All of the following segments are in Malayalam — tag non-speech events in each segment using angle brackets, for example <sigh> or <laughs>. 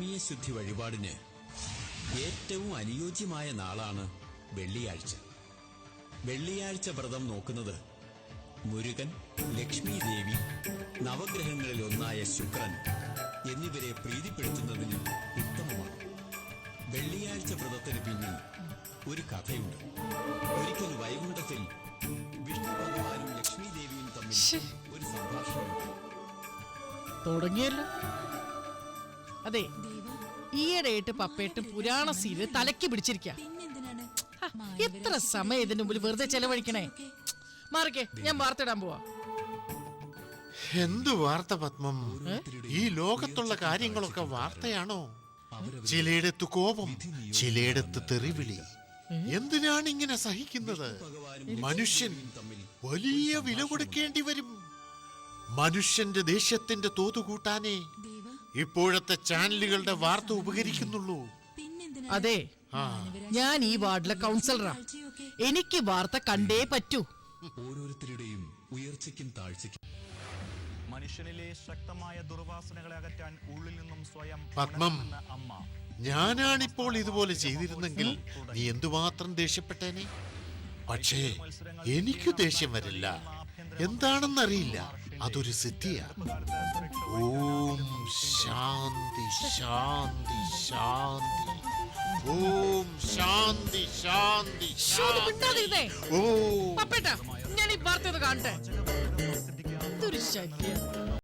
ആത്മീയ ശുദ്ധി വഴിപാടിന് ഏറ്റവും അനുയോജ്യമായ നാളാണ് വെള്ളിയാഴ്ച. വെള്ളിയാഴ്ച വ്രതം നോക്കുന്നത് മുരുകൻ ലക്ഷ്മി ദേവി നവഗ്രഹങ്ങളിൽ ഒന്നായ ശുക്രൻ എന്നിവരെ പ്രീതിപ്പെടുത്തുന്നതിന് ഉത്തമമാണ്. വെള്ളിയാഴ്ച വ്രതത്തിന് പിന്നിൽ ഒരു കഥയുണ്ട്. ഒരിക്കൽ വൈകുണ്ഠത്തിൽ വിഷ്ണു ഭഗവാനും ലക്ഷ്മി ദേവിയും തമ്മിൽ ഒരു സംഭാഷണം തുടങ്ങിയല്ലോ. അതെ ഈയിടെയായിട്ട് പപ്പേട്ട് പുരാണ സീരിയൽ തലക്ക് പിടിച്ചിരിക്ക. എത്ര സമയം ഇതിന്റെ മുമ്പിൽ വെറുതെ ചെലവഴിക്കണേ? മാറിക്കേ ഞാൻ വാർത്ത ഇടാൻ പോവാ. എന്ത് വാർത്ത പത്മം? ഈ ലോകത്തുള്ള കാര്യങ്ങളൊക്കെ വാർത്തയാണോ? ചിലയിടത്ത് കോപം ചിലയിടത്ത് തെറിവിളി. എന്തിനാണ് ഇങ്ങനെ സഹിക്കുന്നത്? മനുഷ്യൻ വലിയ വില കൊടുക്കേണ്ടി വരും. മനുഷ്യന്റെ ദേഷ്യത്തിന്റെ തോതു കൂട്ടാനേ ഇപ്പോഴത്തെ ചാനലുകളുടെ വാർത്ത ഉപകരിക്കുന്നുള്ളൂ. അതെ ഞാൻ ഈ വാർഡിലെ കൗൺസിലറാ. എനിക്ക് വാർത്ത കണ്ടേ പറ്റൂ. ഓരോരുത്തരുടെയും ഉയർച്ചയ്ക്കും താഴ്ചയ്ക്കും. മനുഷ്യനിലെ ശക്തമായ ദുർവാസനകളെ അകറ്റാൻ ഉള്ളിൽ നിന്നും സ്വയം പത്മം. അമ്മ. ഞാനാണിപ്പോൾ ഇതുപോലെ ചെയ്തിരുന്നെങ്കിൽ നീ എന്തുമാത്രം ദേഷ്യപ്പെട്ടേനെ? പക്ഷേ എനിക്ക് ദേഷ്യം വരില്ല. എന്താണെന്നറിയില്ല. അതൊരു സിദ്ധിയാ. ഓം ശാന്തി ശാന്തി ശാന്തി. ഓം ശാന്തി ശാന്തി. ശാന്തി. ഓ. പപ്പേട്ടാ ഞാൻ ഈ വാർത്ത കാണട്ടെ? ഇതൊരു ശല്യം.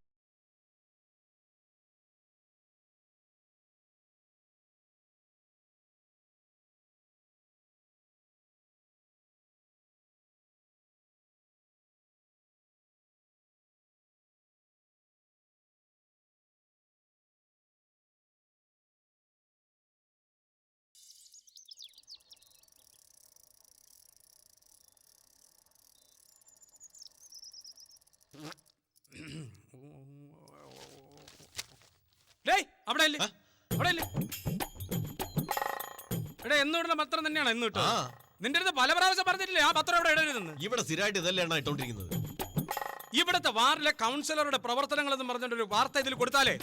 ഡേയ് അവിടെ അല്ലേ അവിടെ അല്ലേ എടാ എന്നും ഇടുന്ന പത്രം തന്നെയാണ് എന്നും ഇട്ടത് നിന്റെ അടുത്ത് പല പ്രാവശ്യം പറഞ്ഞിട്ടില്ലേ ആ പത്രം ഇവിടെ ഇടരുതെന്ന്? ഇവിടെ സ്ഥിരമായിട്ട് ഇതല്ലേ എണ്ണ ഇട്ടോണ്ടിരിക്കുന്നത്? ഇവിടുത്തെ വാർഡിലെ കൗൺസിലറുടെ പ്രവർത്തനങ്ങൾ എന്ന് പറഞ്ഞിട്ട് ഒരു വാർത്ത ഇതിൽ കൊടുത്താലേ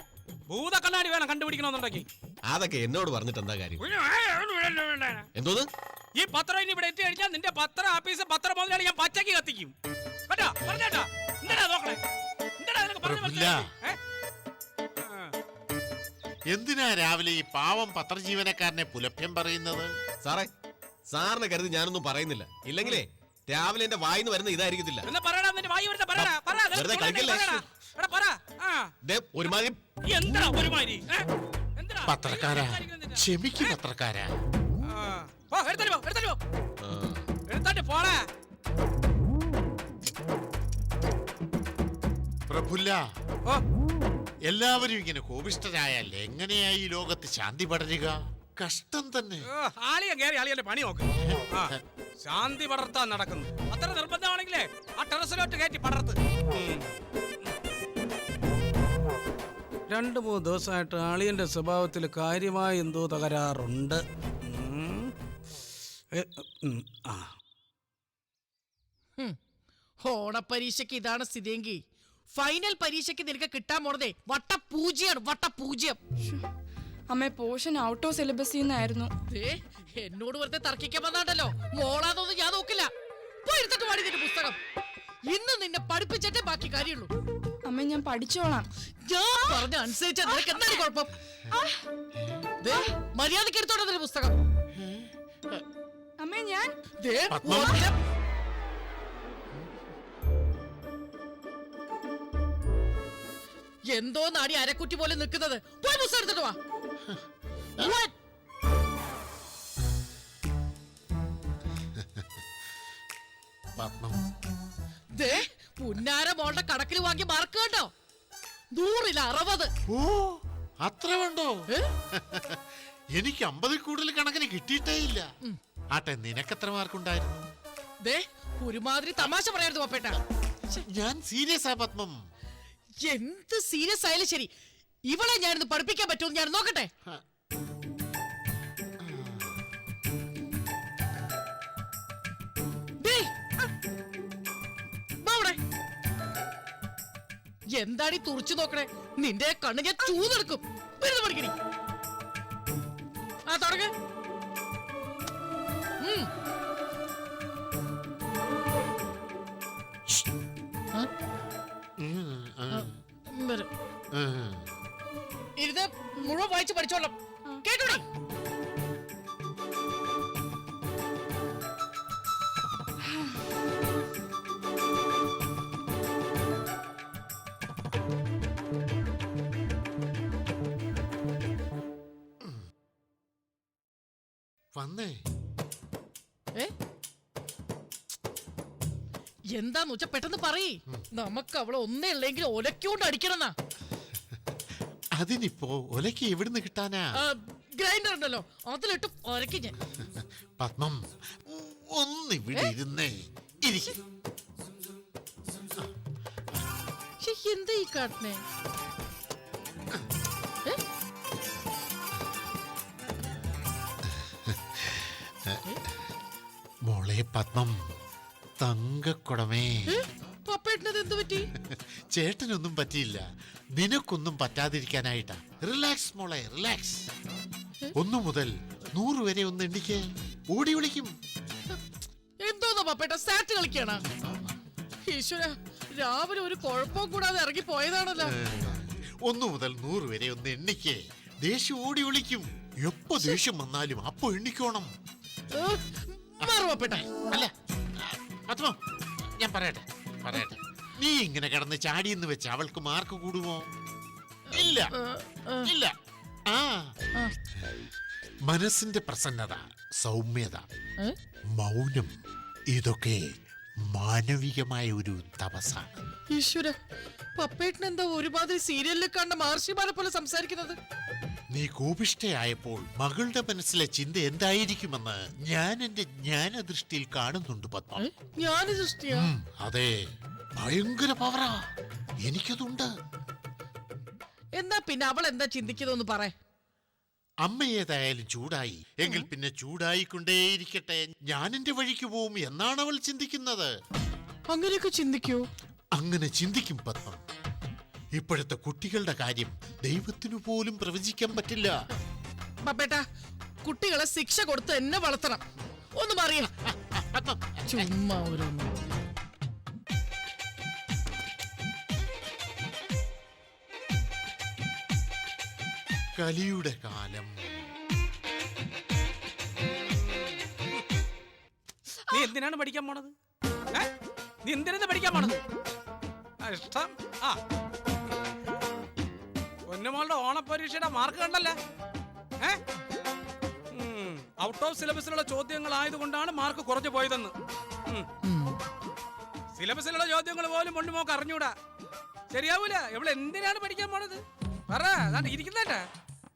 ഭൂതക്കണ്ണാടി വേണം കണ്ടുപിടിക്കണമെന്നുണ്ടെങ്കിൽ അതൊക്കെ എന്നോട് പറഞ്ഞിട്ട് എന്താ കാര്യം? എന്തോന്ന്? ഈ പത്രം ഇനി ഇവിടെ എത്തി കഴിഞ്ഞാൽ നിന്റെ പത്ര ആഫീസ് പത്ര മുതലാളി ഞാൻ പച്ചക്ക് കത്തിക്കും. കേട്ടോ? പറഞ്ഞേട്ടാ. എന്താ നോക്കണേ? എന്താ പറഞ്ഞു എന്തിനാ രാവിലെ ഈ പാവം പത്രജീവനക്കാരനെ പുലഭ്യം പറയുന്നത് സാറേ സാറിനെ കരുതി ഞാനൊന്നും പറയുന്നില്ല ഇല്ലെങ്കിലേ രാവിലെ എന്റെ വായിന്ന് വരുന്ന ഇതായിരിക്കത്തില്ല എന്നാ പറയടാ നിന്റെ വായി വരുന്ന പറയടാ പറ വെറുതെ തോന്നുന്നില്ല, കളിക്കല്ലേ? പറയടാ. എടാ പറ ആ ദേ, ഒരുമാതിരി എന്താ ഒരുമാതിരി ഏ? എന്താ പത്രക്കാരാ? പത്രക്കാരാ ആ. പോ, എടുത്തോണ്ട് പോ, എടുത്തോണ്ട് പോ. എടുത്തോണ്ട് പോടാ. പ്രഫുല്ല ഓ, എല്ലാവരും ഇങ്ങനെ കോപിഷ്ടരായാൽ എങ്ങനെയാ ഈ ലോകത്ത് ശാന്തി പടരുക? കഷ്ടം തന്നെ. ആളിയൻ കേറി ആളിയന്റെ പണി നോക്ക്. ആ, ശാന്തി പടർത്താൻ നടക്കുന്നു. അത്ര നിർബന്ധമാണെങ്കിലേ ആ ടെറസിലോട്ട് കയറ്റി പടർത്ത്. ഉം. രണ്ട് മൂന്ന് ദിവസമായിട്ട് ആളിയന്റെ സ്വഭാവത്തിൽ കാര്യമായ എന്തോ തകരാറുണ്ട്. ഉം. ഏ, ഉം, ആ. ഹും. ഓണപ്പരീക്ഷയ്ക്ക് ഇതാണ് സ്ഥിതിയെങ്കിൽ. ഫൈനൽ പരീക്ഷയ്ക്ക് നിനക്ക് കിട്ടാൻ പോണതേ വട്ടപൂജ്യാണ് വട്ടപൂജ്യം. അമ്മേ പോർഷൻ ഔട്ട് ഓഫ് സിലബസിൽ നിന്നായിരുന്നു ദേ, എന്നോട് വെറുതെ തർക്കിക്കാൻ വന്നാണ്ടല്ലോ. മോളാതൊന്നും ഞാൻ നോക്കില്ല. പോയിരുത്തിട്ട് പാടി നിന്റെ പുസ്തകം. ഇന്ന് നിന്നെ പഠിപ്പിച്ചിട്ടേ ബാക്കി കാര്യമുള്ളൂ. അമ്മ ഞാൻ പഠിച്ചോളാം. ഞാൻ പറഞ്ഞ അനുസരിച്ച നിനക്ക് എന്താണ് കുഴപ്പം. ദേ, മര്യാദയ്ക്ക് എടുത്തോട്ടെ പുസ്തകം. അമ്മ ഞാൻ എന്തോ നാടി അരക്കുറ്റി പോലെ നിൽക്കുന്നത്? പോയി പുസ്തകം എടുത്തിട്ട് വാ. പത്മം ദേ, പുന്നാര മോളുടെ കണക്കിൽ വാങ്ങി മാർക്ക് കണ്ടോ? നൂറിൽ അറുപത്. ഓ അത്ര വേണ്ടോ എനിക്ക് അമ്പതിൽ കൂടുതൽ കണക്കിന് കിട്ടിയിട്ടേ ഇല്ല. ആട്ടെ നിനക്കെത്ര മാർക്കുണ്ടായിരുന്നു? ദേ ഒരുമാതിരി തമാശ പറയരുത് പപ്പേട്ട ഞാൻ സീരിയസ് ആ പത്മം എന്ത് സീരിയസ് ആയാലും ശരി. ഇവളെ ഞാനിന്ന് പഠിപ്പിക്കാൻ പറ്റുമെന്ന് ഞാൻ നോക്കട്ടെ. എന്താണ്. എന്താടി തുറച്ചു നോക്കണേ? നിന്റെ കണ്ണ് ഞാൻ ചൂതെടുക്കും. വരുന്ന പഠിക്കണി ആ തുടങ്ങ. ഉം, വായിച്ച് പഠിച്ചോളാം. കേട്ടോടി. വന്നേ. എന്താന്ന് വെച്ചാ പെട്ടെന്ന് പറയ്. നമുക്ക് അവളെ ഒന്നേ ഉള്ളെങ്കിൽ ഒലക്കൊണ്ട് അടിക്കണമെന്നാ. അതിനിപ്പോ ഒലക്ക് എവിടുന്ന് കിട്ടാനാ? ഗ്രൈൻഡർ ഉണ്ടല്ലോ. അതിലിട്ട് ഒരക്കി ഞാൻ. പത്മം ഒന്നിവിടെ ഇരുന്നേ. ഇരിക്കും. എന്താ ഈ കാട്ടിനെ? മോളെ പത്മം തങ്കക്കുടമേ? പപ്പേട്ടനത് എന്ത് പറ്റി? ചേട്ടനൊന്നും പറ്റിയില്ല. നിനക്കൊന്നും പറ്റാതിരിക്കാനായിട്ടാ. റിലാക്സ് മോളെ റിലാക്സ് ഒന്നു മുതൽ നൂറ് വരെ ഒന്ന് എണ്ണിക്ക്. ഓടി വിളിക്കും. എന്തോന്നാ പപ്പേട്ട സാറ്റ് കളിക്കണ ഈശ്വര രാവിലെ ഒരു കുഴപ്പവും കൂടാതെ ഇറങ്ങി പോയതാണല്ലോ. ഒന്നു മുതൽ നൂറ് വരെ ഒന്ന് എണ്ണിക്ക്. ദേഷ്യം ഓടി വിളിക്കും. എപ്പോ ദേഷ്യം വന്നാലും അപ്പൊ എണ്ണിക്കോണം. പപ്പേട്ട. അല്ല പത്മ ഞാൻ പറയട്ടെ പറയട്ടെ. നീ ഇങ്ങനെ കിടന്ന് ചാടിയെന്ന് വെച്ച് അവൾക്ക് മാർക്ക് കൂടുമോ? ഇല്ല. ഇല്ല. ആ. മനസ്സിന്റെ പ്രസന്നത സൗമ്യത മൗനം ഇതൊക്കെ മാനവികമായ ഒരു തപസാണ് ഈശ്വര പപ്പേട്ടൻ എന്താ ഒരുമാതിരി സീരിയലിൽ കണ്ട മഹർഷിമാരെ പോലെ സംസാരിക്കുന്നത്? നീ കോപിഷ്ഠയായപ്പോൾ മകളുടെ മനസ്സിലെ ചിന്ത എന്തായിരിക്കുമെന്ന് ഞാൻ എന്റെ ജ്ഞാനദൃഷ്ടിയിൽ കാണുന്നുണ്ട് പത്മ? ഉം, അതെ. ഭയങ്കര പവറാ. എനിക്കതുണ്ട്. എന്നാ പിന്നെ അവൾ എന്താ ചിന്തിക്കുന്നതെന്ന് പറ. അമ്മ ഏതായാലും ചൂടായി. എങ്കിൽ പിന്നെ ചൂടായിക്കൊണ്ടേയിരിക്കട്ടെ. ഞാൻ എന്റെ വഴിക്ക് പോവും എന്നാണ് അവൾ ചിന്തിക്കുന്നത്. അങ്ങനെയൊക്കെ ചിന്തിക്കൂ. അങ്ങനെ ചിന്തിക്കും പത്മം. ഇപ്പോഴത്തെ കുട്ടികളുടെ കാര്യം ദൈവത്തിനു പോലും പ്രവചിക്കാൻ പറ്റില്ല. പപ്പേട്ട കുട്ടികളെ ശിക്ഷ കൊടുത്ത് എന്നെ വളർത്തണം. ഒന്ന് മാറിയ. ചുമ്മാ ഒരു കലിയുടെ കാലം. നീ എന്തിനാണ് പഠിക്കാൻ പോണത്? ഏ? നീ എന്തിനാണ് പഠിക്കാൻ പോണത്? ആ, ഇഷ്ടം. ആ. പൊന്നുമോളുടെ ഓണപരീക്ഷയുടെ മാർക്ക് കണ്ടല്ലേ? ഔട്ട് ഓഫ് സിലബസിലുള്ള ചോദ്യങ്ങൾ ആയതുകൊണ്ടാണ് മാർക്ക് കുറഞ്ഞു പോയതെന്ന്. സിലബസിലുള്ള ചോദ്യങ്ങൾ പോലും പൊന്നുമോക്ക് അറിഞ്ഞൂടാ. ശരിയാവൂല. ഇവിടെ എന്തിനാണ് പഠിക്കാൻ പോണത്? പറ അതാണ് ഇരിക്കുന്നേട്ടാ.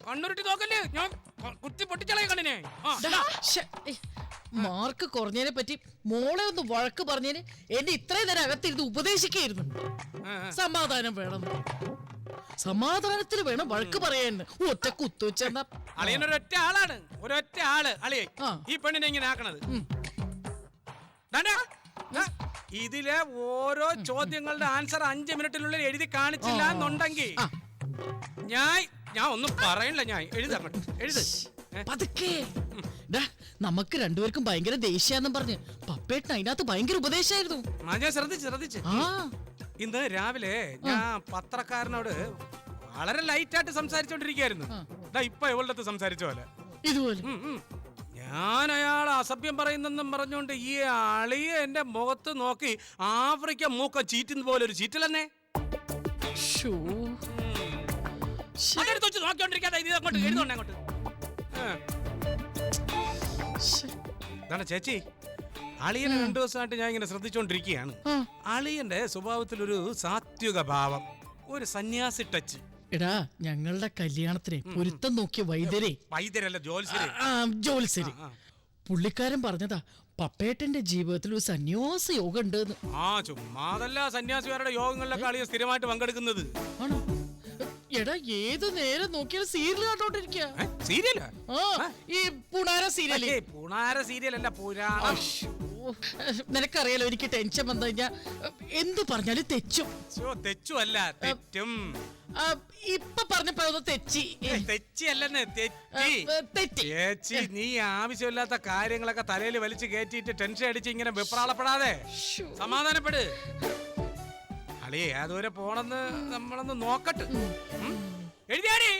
കണ്ണുരുട്ടി നോക്കല്ലേ? ഞാൻ കുത്തി പൊട്ടിച്ചളയ കണ്ണിനെ. മാർക്ക് കുറഞ്ഞതിനെ പറ്റി മോളെ ഒന്ന് വഴക്ക് പറഞ്ഞതിന് എന്നെ ഇത്രയും നേരം അകത്തിരുന്ന് ഉപദേശിക്കായിരുന്നു. സമാധാനം വേണം. സമാധാനത്തിന് വേണം വഴക്ക് പറയാൻ. ഒറ്റ കുത്തുവെച്ച അളിയൻ ഒരൊറ്റ ആളാണ്. ഒരൊറ്റ ആൾ. അളിയെ ആ. ഈ പെണ്ണിനെ ഇങ്ങനെ ആക്കണത്. ഉം. ദാണ്ടാ, ദാ, ഇതിലെ ഓരോ ചോദ്യങ്ങളുടെ ആൻസർ അഞ്ച് മിനിറ്റിനുള്ളിൽ എഴുതി കാണിച്ചില്ല എന്നുണ്ടെങ്കിൽ ആ. ഞാൻ ഞാൻ ഒന്നും പറയണില്ല ഞാൻ എഴുതങ്ങോട്ട് എഴുത്. ഏ? പതുക്കെ. ഡാ, നമുക്ക് രണ്ടുപേർക്കും ഭയങ്കര ദേഷ്യാന്നും പറഞ്ഞ്. പപ്പേട്ടൻ അതിനകത്ത് ഭയങ്കര ഉപദേശമായിരുന്നു ആ, ഞാൻ ശ്രദ്ധിച്ച് ശ്രദ്ധിച്ച്. ആ. ഇന്ന് രാവിലെ ഞാൻ പത്രക്കാരനോട് വളരെ ലൈറ്റായിട്ട് സംസാരിച്ചോണ്ടിരിക്കുകയായിരുന്നു. ദാ ഇപ്പൊ ഇവളുടെ അടുത്ത് സംസാരിച്ച പോലെ. ഇതുപോലെ. ഉം, ഉം. ഞാൻ അയാൾ അസഭ്യം പറയുന്നെന്നും പറഞ്ഞുകൊണ്ട് ഈ അളിയെ എന്റെ മുഖത്ത് നോക്കി ആഫ്രിക്ക മൂക്ക ചീറ്റുന്ന പോലെ ഒരു ചീറ്റലെന്നെ. ശ്ശോ. ശ്ശെ, അതെടുത്ത് വെച്ച് നോക്കിക്കൊണ്ടിരിക്കാതെ ഇത് അങ്ങോട്ട് എഴുതോണ്ടേ അങ്ങോട്ട്. ആ. ശ്ശെ. ഇതാണ് ചേച്ചി. അളിയനെ രണ്ടു ദിവസമായിട്ട് ഞാൻ ഇങ്ങനെ ശ്രദ്ധിച്ചുകൊണ്ടിരിക്കുകയാണ് അളിയന്റെ സ്വഭാവത്തിൽ ഒരു സാത്വിക ഭാവം ഒരു സന്യാസി ടച്ച് എടാ ഞങ്ങളുടെ കല്യാണത്തിന് പൊരുത്തം നോക്കിയ വൈദ്യരെ. വൈദ്യരല്ല ജോത്സ്യര് ആ, ജോത്സ്യര് പുള്ളിക്കാരൻ പറഞ്ഞതാ പപ്പേട്ടന്റെ ജീവിതത്തിൽ ഒരു സന്യാസ യോഗം ആ ചുമ്മാതല്ല സന്യാസിമാരുടെ യോഗങ്ങളിലൊക്കെ അളിയ സ്ഥിരമായിട്ട് പങ്കെടുക്കുന്നത്. ആണോ? എടാ ഏത് നേരം നോക്കിയാലും സീരിയൽ കണ്ടോണ്ടിരിക്കുക സീരിയലാ? ആ ഈ പുണാര സീരിയൽ. പുണാര സീരിയൽ അല്ല പുരാണം. അശ്ശോ, <laughs> നിനക്കറിയാലോ എനിക്ക് ടെൻഷൻ വന്നു കഴിഞ്ഞാ എന്ത് പറഞ്ഞാലും തെച്ചും അല്ല തെറ്റും. ഇപ്പൊ പറഞ്ഞപ്പോ തെച്ചി തെച്ചി അല്ലെന്ന് തെറ്റി. നീ ആവശ്യമില്ലാത്ത കാര്യങ്ങളൊക്കെ തലയിൽ വലിച്ചു കയറ്റിയിട്ട് ടെൻഷൻ അടിച്ച് ഇങ്ങനെ വിപ്രാളപ്പെടാതെ. സമാധാനപ്പെട്. അളിയേ അതുവരെ പോണെന്ന് നമ്മളൊന്ന് നോക്കട്ടെ? എഴുതിയാടി.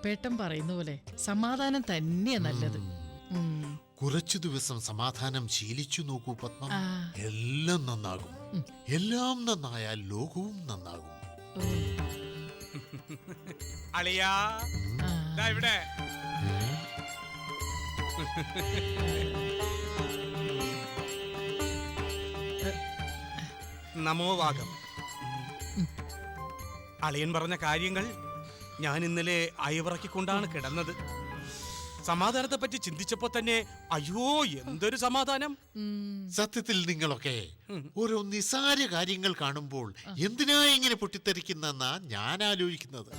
പപ്പേട്ടൻ പറയുന്ന പോലെ സമാധാനം തന്നെയാ നല്ലത്. കുറച്ചു ദിവസം സമാധാനം ശീലിച്ചു നോക്കൂ പത്മ. എല്ലാം നന്നാകും. എല്ലാം നന്നായാൽ ലോകവും നന്നാകും. അളിയാ ഇവിടെ. നമോവാകം അളിയൻ പറഞ്ഞ കാര്യങ്ങൾ ഞാൻ ഇന്നലെ അയവിറക്കിക്കൊണ്ടാണ് കിടന്നത്. സമാധാനത്തെ പറ്റി ചിന്തിച്ചപ്പോ തന്നെ അയ്യോ എന്തൊരു സമാധാനം. സത്യത്തിൽ നിങ്ങളൊക്കെ ഓരോ നിസാര കാര്യങ്ങൾ കാണുമ്പോൾ എന്തിനാ ഇങ്ങനെ പൊട്ടിത്തെറിക്കുന്നെന്നാ ഞാൻ ആലോചിക്കുന്നത്.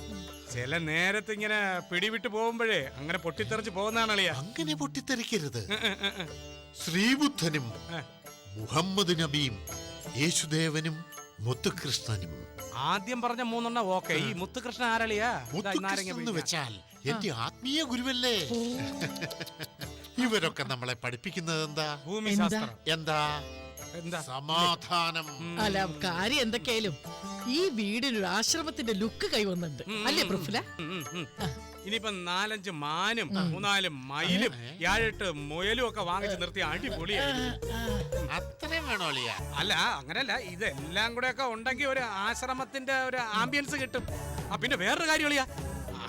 ചില നേരത്തെ ഇങ്ങനെ പിടിവിട്ട് പോകുമ്പോഴേ അങ്ങനെ പൊട്ടിത്തെറിച്ച് പോകുന്നതാണ് അളിയ. അങ്ങനെ പൊട്ടിത്തെറിക്കരുത്. ശ്രീബുദ്ധനും മുഹമ്മദ് നബിയും യേശുദേവനും മുത്തുകൃഷ്ണനും. ആദ്യം പറഞ്ഞ മൂന്നെണ്ണം ഓക്കെ. ഈ മുത്തുകൃഷ്ണൻ ആരളിയാ? മുത്തുകൃഷ്ണൻ എന്ന് വെച്ചാൽ എന്റെ ആത്മീയ ഗുരുവല്ലേ? ഇവരൊക്കെ നമ്മളെ പഠിപ്പിക്കുന്നത് എന്താ? ഭൂമിശാസ്ത്രം എന്താ? എന്താ? സമാധാനം. അല്ല കാര്യം എന്തൊക്കെയായാലും ഈ വീടിനൊരു ആശ്രമത്തിന്റെ ലുക്ക് കൈവന്നുണ്ട്. അല്ലേ പ്രഫുല. ഇനിയിപ്പൊ നാലഞ്ച് മാനും മൂന്നാൽ മയിലും ഏഴെട്ട് മുയലും ഒക്കെ വാങ്ങിച്ച് നിർത്തി അടിപൊളിയായി. അത്രയും വേണോ അളിയ? അല്ല അങ്ങനല്ല. ഇതെല്ലാം കൂടെ ഒക്കെ ഉണ്ടെങ്കിൽ ഒരു ആശ്രമത്തിന്റെ ഒരു ആംബിയൻസ് കിട്ടും. ആ പിന്നെ വേറൊരു കാര്യം ഒളിയാ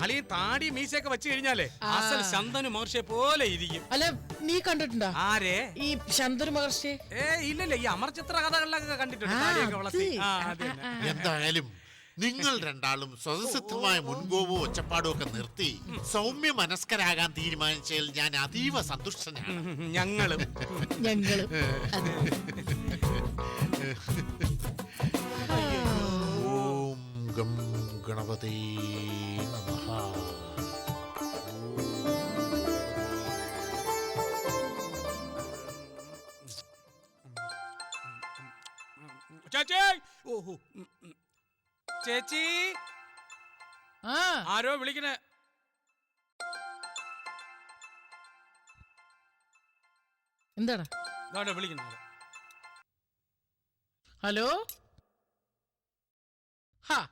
അളി താടി മീശയൊക്കെ വെച്ച് കഴിഞ്ഞാലേ അസൽ ശന്തനു മഹർഷിയെ പോലെ ഇരിക്കും. അല്ല നീ കണ്ടിട്ടുണ്ടോ? ആരെ? ഈ ശന്തനു മഹർഷി ഏ ഇല്ലല്ല ഈ അമർചിത്ര കഥകളിലൊക്കെ കണ്ടിട്ടുണ്ട് താടിയൊക്കെ വളർത്തി. ആ ആ, അത് തന്നെ. ആ, ആ. എന്തായാലും നിങ്ങൾ രണ്ടാളും സ്വതസിദ്ധമായ മുൻകോപവും ഒച്ചപ്പാടും ഒക്കെ നിർത്തി സൗമ്യ മനസ്കരാകാൻ തീരുമാനിച്ചതിൽ ഞാൻ അതീവ സന്തുഷ്ടനാണ് ഉം, ഞങ്ങളും ഓം ഗം ഗണപതി നമഃ ചേച്ചി ഓഹോ. ചേച്ചി. ആ. ആരോ വിളിക്കണേ. എന്താടാ? ഇതാണ്ടോ വിളിക്കുന്നത് ഹലോ? ഹാ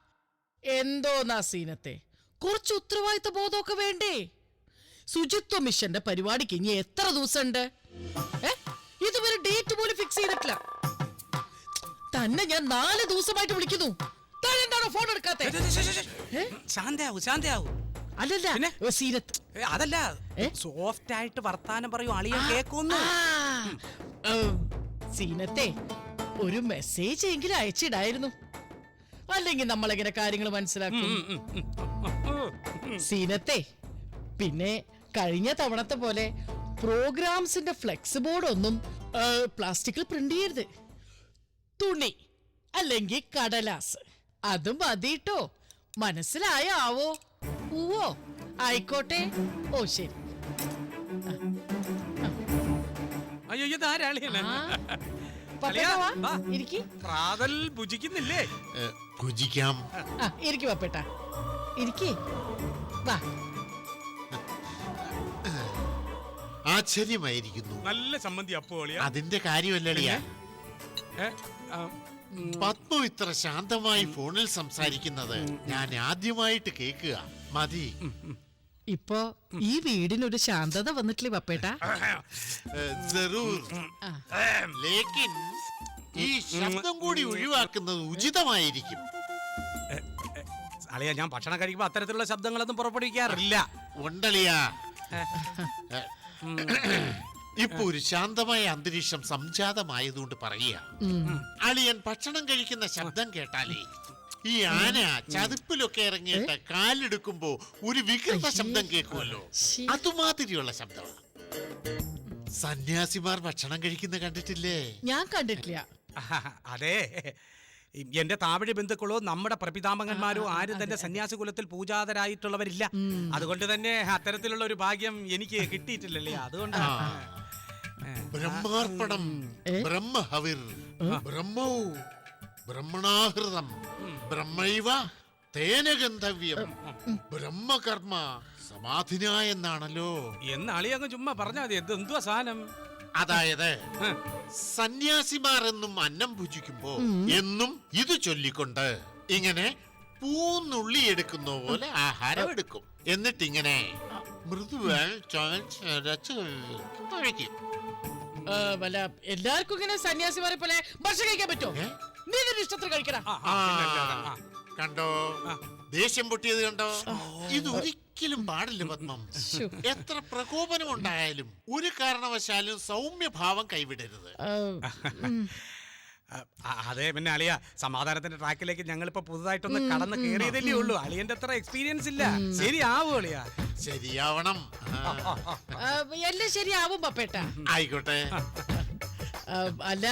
എന്തോ സീനത്തെ? കുറച്ച് ഉത്തരവാദിത്ത ബോധമൊക്കെ വേണ്ടേ? ശുചിത്വ മിഷന്റെ പരിപാടിക്ക് ഇനി എത്ര ദിവസമുണ്ട്? ഏ? ഇതുവരെ ഡേറ്റ് പോലും ഫിക്സ് ചെയ്തിട്ടില്ല. തന്നെ ഞാൻ നാല് ദിവസമായിട്ട് വിളിക്കുന്നു. ഫോൺ എടുക്കാത്തെ? ശാന്തയാവൂ ശാന്തയാവൂ. അല്ലല്ല സീരത്ത് അതല്ല. സോഫ്റ്റ് ആയിട്ട് വർത്താനം പറയൂ അളിയൻ കേക്കൊന്നു സീനത്തെ ഒരു മെസ്സേജ് എങ്കിലും അയച്ചിടായിരുന്നു. അല്ലെങ്കിൽ നമ്മൾ എങ്ങനെ കാര്യങ്ങൾ മനസ്സിലാക്കും? സീനത്തെ പിന്നെ കഴിഞ്ഞ തവണത്തെ പോലെ പ്രോഗ്രാംസിന്റെ ഫ്ലെക്സ് ബോർഡ് ഒന്നും പ്ലാസ്റ്റിക്കിൽ പ്രിന്റ് ചെയ്യരുത്. തുണി അല്ലെങ്കിൽ കടലാസ്. അതും മതിട്ടോ. മനസ്സിലായോ ആവോ പൂവോ ആയിക്കോട്ടെ. ഓ ശരി. അയ്യോ ആ, പപ്പേട്ടാ വാ. ഇരിക്കി. പ്രാതൽ ഭുജിക്കുന്നില്ലേ? ഏ, ഭുജിക്കാം. ആ. ഇരിക്കി പപ്പേട്ട. ഇരിക്കി. വാ. ആശ്ചര്യമായിരിക്കുന്നു. നല്ല സംബന്ധി അപ്പോളിയ അതിന്റെ കാര്യമല്ലളിയാ ഏ, ആ, ഉം, പത്മ ഇത്ര ശാന്തമായി ഫോണിൽ സംസാരിക്കുന്നത് ഞാൻ ആദ്യമായിട്ട് കേൾക്കുക. മതി. ഇപ്പോ ഈ വീടിനൊരു ശാന്തത വന്നിട്ടില്ലേ പപ്പേട്ട? ലേക്കിൻ ഈ ശബ്ദം കൂടി ഒഴിവാക്കുന്നത് ഉചിതമായിരിക്കും. അളിയ ഞാൻ ഭക്ഷണം കഴിക്കുമ്പോ അത്തരത്തിലുള്ള ശബ്ദങ്ങളൊന്നും പുറപ്പെടുവിക്കാറില്ല. ഉണ്ടളിയ. ഇപ്പൊ ഒരു ശാന്തമായ അന്തരീക്ഷം സംജാതമായതുകൊണ്ട് പറയുക. അളിയൻ ഭക്ഷണം കഴിക്കുന്ന ശബ്ദം കേട്ടാലേ ഈ ആന ചതുപ്പിലൊക്കെ ഇറങ്ങിയിട്ട് കാലെടുക്കുമ്പോ ഒരു വികൃത ശബ്ദം കേൾക്കുമല്ലോ. അതുമാതിരിയുള്ള ശബ്ദമാണ്. സന്യാസിമാർ ഭക്ഷണം കഴിക്കുന്ന കണ്ടിട്ടില്ലേ? ഞാൻ കണ്ടിട്ടില്ല. അതെ. എന്റെ താവഴി ബന്ധുക്കളോ നമ്മുടെ പ്രപിതാമകന്മാരോ ആരും തന്നെ സന്യാസി കുലത്തിൽ പൂജാതരായിട്ടുള്ളവരില്ല. അതുകൊണ്ട് തന്നെ അത്തരത്തിലുള്ള ഒരു ഭാഗ്യം എനിക്ക് കിട്ടിയിട്ടില്ലല്ലേ? അതുകൊണ്ടാണ്. ബ്രഹ്മാർപ്പണം? ബ്രഹ്മഹവിർ. ബ്രഹ്മൗ. ബ്രഹ്മണാഹൃതം. ബ്രഹ്മൈവ തേന ഗന്ധവ്യം ബ്രഹ്മകർമ്മ സമാധിന എന്നാണല്ലോ എന്ന് അളി അങ്ങ് ചുമ്മാ പറഞ്ഞാൽ മതി. എന്ത് എന്തുവാ സാധനം? അതായത് സന്യാസിമാർ എന്നും അന്നം ഭുജിക്കുമ്പോ എന്നും ഇത് ചൊല്ലിക്കൊണ്ട് ഇങ്ങനെ പൂന്നുള്ളി എടുക്കുന്ന പോലെ ആഹാരം എടുക്കും. എന്നിട്ട് ഇങ്ങനെ കഴിക്കും. വല്ല എല്ലാവർക്കും ഇങ്ങനെ സന്യാസിമാരെ പോലെ ഭക്ഷണം കഴിക്കാൻ പറ്റുമോ? നീ നിന്റെ ഇഷ്ടത്തിന് കഴിക്കണം ആ, ആ, ആ, പിന്നല്ലാതെ, ആ. കണ്ടോ? ദേഷ്യം പൊട്ടിയത് കണ്ടോ? ഇതൊരിക്കലും പാടില്ല പത്മം. എത്ര പ്രകോപനം ഉണ്ടായാലും ഒരു കാരണവശാലും സൗമ്യഭാവം കൈവിടരുത്. അതെ പിന്നെ അളിയ സമാധാനത്തിന്റെ ട്രാക്കിലേക്ക് ഞങ്ങളിപ്പോ പുതുതായിട്ടൊന്ന് കടന്ന് കയറിയതല്ലേ ഉള്ളൂ. അളിയന്റെ അത്ര എക്സ്പീരിയൻസ് ഇല്ല. ശരിയാവോ അളിയ? ശരിയാവണം. എല്ലാം ശരിയാവും പപ്പേട്ട. ആയിക്കോട്ടെ. അല്ല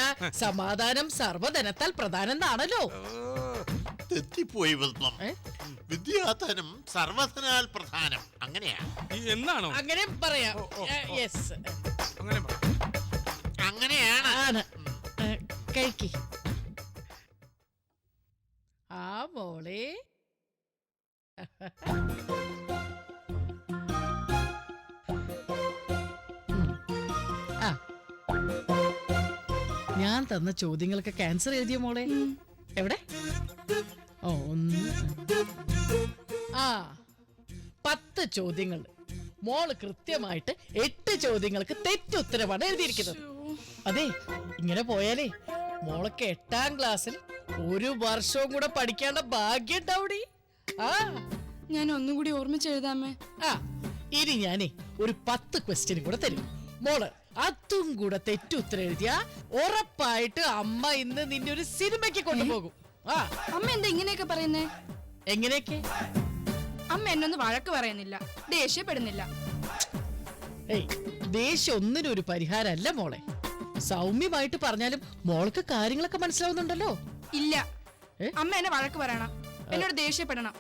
സമാധാനം സർവധനത്താൽ പ്രധാനം എന്നാണല്ലോ. തെറ്റിപ്പോയി ഏ? വിദ്യാധനം സർവധനാൽ പ്രധാനം. അങ്ങനെയാ? എന്നാണോ? അങ്ങനെ പറയാം. യെസ് അങ്ങനെ. അങ്ങനെയാണ്. ആണ്. കഴിക്ക്. ആ മോളെ. ആ. ഞാൻ തന്ന ചോദ്യങ്ങൾക്ക് ക്യാൻസർ എഴുതിയ മോളെ. എവിടെ? ഓ ഒന്ന്. ആ പത്ത് ചോദ്യങ്ങൾ. മോൾ കൃത്യമായിട്ട് എട്ട് ചോദ്യങ്ങൾക്ക് തെറ്റുത്തരമാണ് എഴുതിയിരിക്കുന്നത്. അതെ ഇങ്ങനെ പോയാലേ മോളൊക്കെ എട്ടാം ക്ലാസ്സിൽ ഒരു വർഷവും കൂടെ പഠിക്കേണ്ട ഭാഗ്യം ഉണ്ടാവടി. ആ. ഞാൻ ഒന്നും കൂടി ഓർമ്മിച്ചെഴുതാമേ ആ ഇനി ഞാനേ ഒരു പത്ത് ക്വസ്റ്റ്യൻ കൂടെ തരും. മോൾ അതും കൂടെ തെറ്റുത്തരം എഴുതിയാ ഉറപ്പായിട്ട് അമ്മ ഇന്ന് നിന്നെ ഒരു സിനിമയ്ക്ക് കൊണ്ടുപോകും. അമ്മ എന്താ ഇങ്ങനെയൊക്കെ പറയുന്നേ? എങ്ങനെയൊക്കെ? അമ്മ എന്നൊന്ന് വഴക്ക് പറയുന്നില്ല. ദേഷ്യപ്പെടുന്നില്ല. ഏയ് ദേഷ്യം ഒന്നിനും ഒരു പരിഹാരമല്ല മോളെ. സൗമ്യമായിട്ട് പറഞ്ഞാലും മോൾക്ക് കാര്യങ്ങളൊക്കെ മനസ്സിലാവുന്നുണ്ടല്ലോ. ഇല്ല. ഏ? അമ്മ എന്നെ വഴക്ക് പറയണം. എന്നോട് ദേഷ്യപ്പെടണം.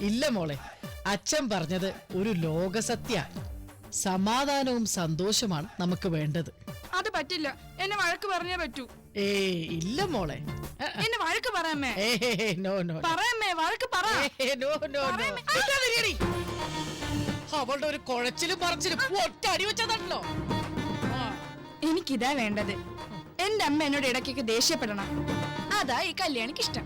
ഇല്ല മോളെ. അച്ഛൻ പറഞ്ഞത് ഒരു ലോകസത്യ. സമാധാനവും സന്തോഷമാണ് നമുക്ക് വേണ്ടത്. അത് പറ്റില്ല. എന്നെ വഴക്ക് പറഞ്ഞേ പറ്റൂ. ഏ ഇല്ല മോളെ. എന്നെ വഴക്ക് പറയാമേ? നോ നോ പറയാമേ വഴക്ക് പറ. ഏ, നോ നോ നോ. മിണ്ടാതിരിയെടി. അവളുടെ ഒരു കുഴച്ചിലും പറച്ചിലും ഒറ്റ അടി വെച്ചതാണല്ലോ. എനിക്കിതാ വേണ്ടത്. എന്റെ അമ്മ എന്നോട് ഇടയ്ക്കൊക്കെ ദേഷ്യപ്പെടണം. അതാ ഈ കല്യാണിക്ക് ഇഷ്ടം.